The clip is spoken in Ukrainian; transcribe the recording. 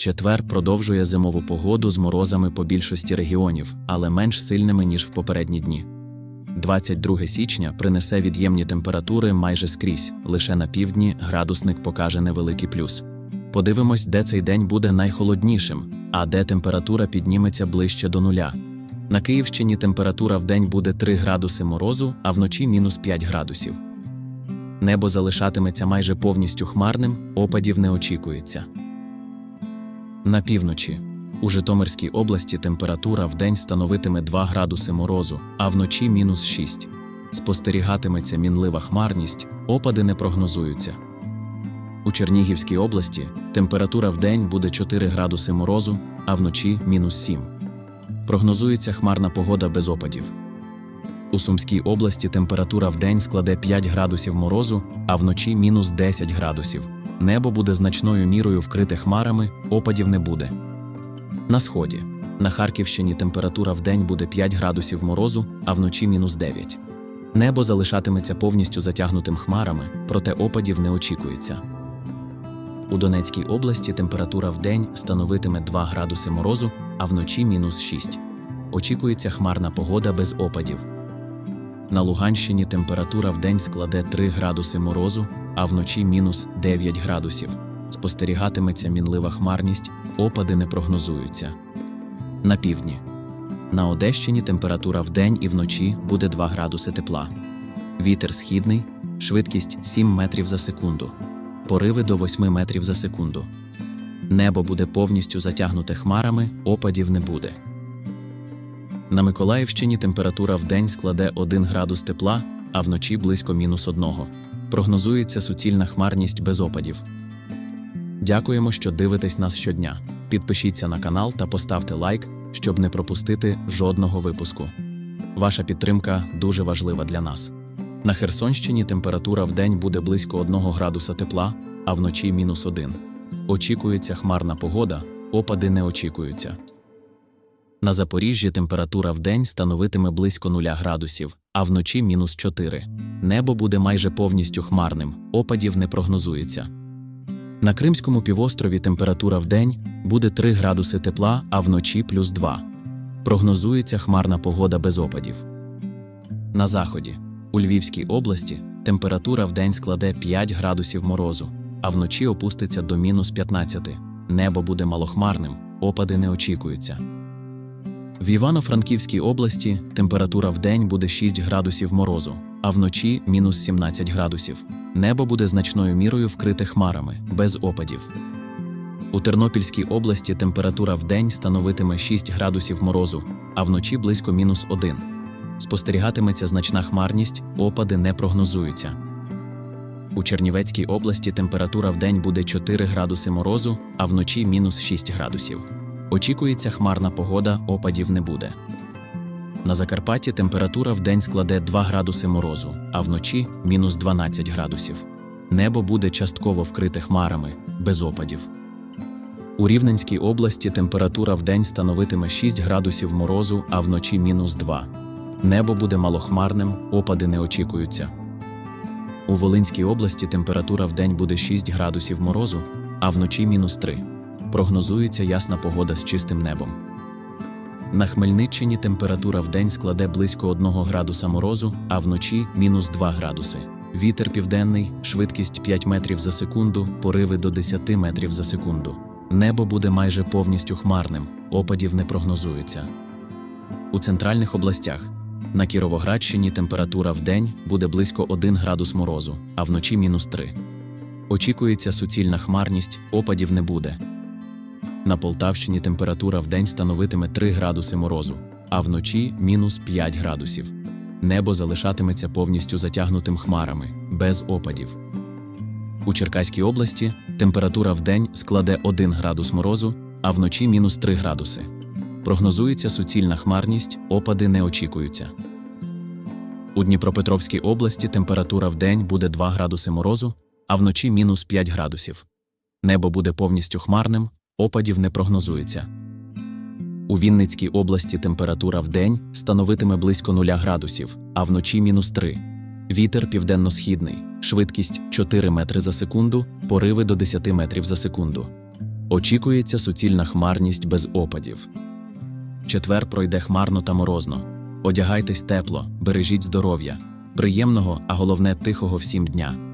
Четвер продовжує зимову погоду з морозами по більшості регіонів, але менш сильними, ніж в попередні дні. 22 січня принесе від'ємні температури майже скрізь, лише на півдні градусник покаже невеликий плюс. Подивимось, де цей день буде найхолоднішим, а де температура підніметься ближче до нуля. На Київщині температура в день буде 3 градуси морозу, а вночі мінус 5 градусів. Небо залишатиметься майже повністю хмарним, опадів не очікується. На півночі. У Житомирській області температура в день становитиме 2 градуси морозу, а вночі мінус 6. Спостерігатиметься мінлива хмарність, опади не прогнозуються. У Чернігівській області температура в день буде 4 градуси морозу, а вночі мінус 7. Прогнозується хмарна погода без опадів. У Сумській області температура в день складе 5 градусів морозу, а вночі мінус 10 градусів. Небо буде значною мірою вкрите хмарами, опадів не буде. На сході. На Харківщині температура в день буде 5 градусів морозу, а вночі мінус 9. Небо залишатиметься повністю затягнутим хмарами, проте опадів не очікується. У Донецькій області температура в день становитиме 2 градуси морозу, а вночі мінус 6. Очікується хмарна погода без опадів. На Луганщині температура в день складе 3 градуси морозу, а вночі мінус 9 градусів. Спостерігатиметься мінлива хмарність, опади не прогнозуються. На півдні. На Одещині температура в день і вночі буде 2 градуси тепла. Вітер східний, швидкість 7 метрів за секунду, пориви до 8 метрів за секунду. Небо буде повністю затягнуте хмарами, опадів не буде. На Миколаївщині температура в день складе 1 градус тепла, а вночі близько мінус 1. Прогнозується суцільна хмарність без опадів. Дякуємо, що дивитесь нас щодня. Підпишіться на канал та поставте лайк, щоб не пропустити жодного випуску. Ваша підтримка дуже важлива для нас. На Херсонщині температура в день буде близько 1 градуса тепла, а вночі мінус 1. Очікується хмарна погода, опади не очікуються. На Запоріжжі температура в день становитиме близько 0 градусів, а вночі мінус 4. Небо буде майже повністю хмарним, опадів не прогнозується. На Кримському півострові температура в день буде 3 градуси тепла, а вночі плюс 2. Прогнозується хмарна погода без опадів. На заході. У Львівській області температура в день складе 5 градусів морозу, а вночі опуститься до мінус 15. Небо буде малохмарним, опади не очікуються. В Івано-Франківській області температура в день буде 6 градусів морозу, а вночі мінус 17 градусів. Небо буде значною мірою вкрите хмарами, без опадів. У Тернопільській області температура в день становитиме 6 градусів морозу, а вночі близько мінус 1. Спостерігатиметься значна хмарність, опади не прогнозуються. У Чернівецькій області температура в день буде 4 градуси морозу, а вночі мінус 6 градусів. Очікується хмарна погода, опадів не буде. На Закарпатті температура в день складе 2 градуси морозу, а вночі мінус 12 градусів. Небо буде частково вкрите хмарами, без опадів. У Рівненській області температура в день становитиме 6 градусів морозу, а вночі мінус 2. Небо буде малохмарним, опади не очікуються. У Волинській області температура в день буде 6 градусів морозу, а вночі мінус 3. Прогнозується ясна погода з чистим небом. На Хмельниччині температура в день складе близько 1 градуса морозу, а вночі мінус 2 градуси. Вітер південний, швидкість 5 метрів за секунду, пориви до 10 метрів за секунду. Небо буде майже повністю хмарним, опадів не прогнозується. У центральних областях на Кіровоградщині температура в день буде близько 1 градус морозу, а вночі мінус 3. Очікується суцільна хмарність, опадів не буде. На Полтавщині температура в день становитиме 3 градуси морозу, а вночі мінус 5 градусів. Небо залишатиметься повністю затягнутим хмарами, без опадів. У Черкаській області температура в день складе 1 градус морозу, а вночі мінус 3 градуси. Прогнозується суцільна хмарність, опади не очікуються. У Дніпропетровській області температура в день буде 2 градуси морозу, а вночі мінус 5 градусів. Небо буде повністю хмарним, опадів не прогнозується. У Вінницькій області температура в день становитиме близько 0 градусів, а вночі мінус 3. Вітер південно-східний, швидкість 4 метри за секунду, пориви до 10 метрів за секунду. Очікується суцільна хмарність без опадів. Четвер пройде хмарно та морозно. Одягайтесь тепло, бережіть здоров'я, приємного, а головне тихого всім дня.